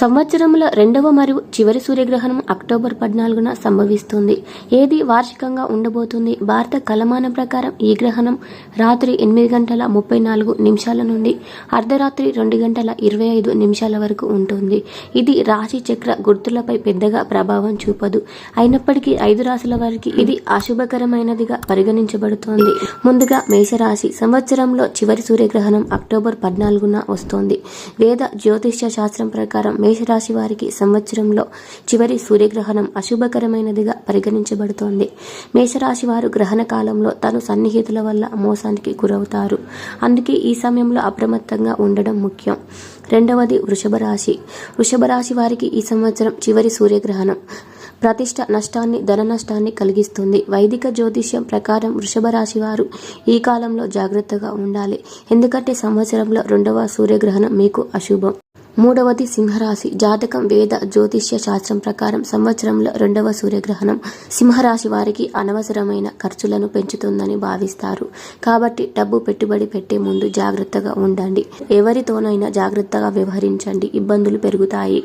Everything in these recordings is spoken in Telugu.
సంవత్సరంలో రెండవ మరియు చివరి సూర్యగ్రహణం అక్టోబర్ పద్నాలుగున సంభవిస్తుంది. ఏది వార్షికంగా ఉండబోతుంది? భారత కలమాన ప్రకారం ఈ గ్రహణం రాత్రి ఎనిమిది గంటల ముప్పై నాలుగు నిమిషాల నుండి అర్ధరాత్రి రెండు గంటల ఇరవై ఐదు నిమిషాల వరకు ఉంటుంది. ఇది రాశి చక్ర గుర్తులపై పెద్దగా ప్రభావం చూపదు. అయినప్పటికీ ఐదు రాశుల వారికి ఇది అశుభకరమైనదిగా పరిగణించబడుతోంది. ముందుగా మేషరాశి సంవత్సరంలో చివరి సూర్యగ్రహణం అక్టోబర్ పద్నాలుగున వస్తోంది. వేద జ్యోతిష్య శాస్త్రం ప్రకారం మేషరాశి వారికి సంవత్సరంలో చివరి సూర్యగ్రహణం అశుభకరమైనదిగా పరిగణించబడుతోంది. మేషరాశి వారు గ్రహణ కాలంలో తను సన్నిహితుల వల్ల మోసానికి గురవుతారు. అందుకే ఈ సమయంలో అప్రమత్తంగా ఉండడం ముఖ్యం. రెండవది వృషభ రాశి. వృషభ రాశి వారికి ఈ సంవత్సరం చివరి సూర్యగ్రహణం. ప్రతిష్ట నష్టాన్ని ధన నష్టాన్ని కలిగిస్తుంది. వైదిక జ్యోతిష్యం ప్రకారం వృషభ రాశి వారు ఈ కాలంలో జాగ్రత్తగా ఉండాలి. ఎందుకంటే సంవత్సరంలో రెండవ సూర్యగ్రహణం మీకు అశుభం. మూడవది సింహరాశి. జాతకం వేద జ్యోతిష్య శాస్త్రం ప్రకారం సంవత్సరంలో రెండవ సూర్యగ్రహణం సింహరాశి వారికి అనవసరమైన ఖర్చులను పెంచుతుందని భావిస్తారు. కాబట్టి డబ్బు పెట్టుబడి పెట్టే ముందు జాగ్రత్తగా ఉండండి. ఎవరితోనైనా జాగ్రత్తగా వ్యవహరించండి. ఇబ్బందులు పెరుగుతాయి.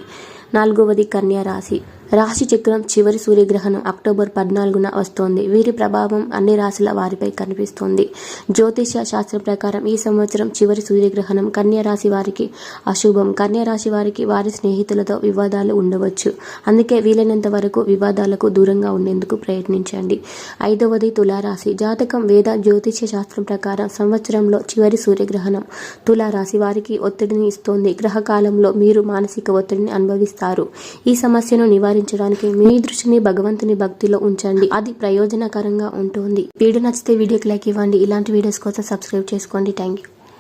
నాలుగవది కన్యా రాశి. రాశి చక్రం చివరి సూర్యగ్రహణం అక్టోబర్ పద్నాలుగున వస్తోంది. వీరి ప్రభావం అన్ని రాశుల వారిపై కనిపిస్తుంది. జ్యోతిష శాస్త్రం ప్రకారం ఈ సంవత్సరం చివరి సూర్యగ్రహణం కన్యా రాశి వారికి అశుభం. కన్యా రాశి వారికి వారి స్నేహితులతో వివాదాలు ఉండవచ్చు. అందుకే వీలైనంత వరకు వివాదాలకు దూరంగా ఉండేందుకు ప్రయత్నించండి. ఐదవది తులారాశి. జాతకం వేద జ్యోతిష శాస్త్రం ప్రకారం సంవత్సరంలో చివరి సూర్యగ్రహణం తులారాశి వారికి ఒత్తిడిని ఇస్తోంది. గ్రహకాలంలో మీరు మానసిక ఒత్తిడిని అనుభవిస్తారు. ఈ సమస్యను పరిష్కరించడానికి మీ దృష్టిని భగవంతుని భక్తిలో ఉంచండి. అది ప్రయోజనకరంగా ఉంటుంది. వీడియో నచ్చితే వీడియోకి లైక్ ఇవ్వండి. ఇలాంటి వీడియోస్ కోసం సబ్స్క్రైబ్ చేసుకోండి. Thank you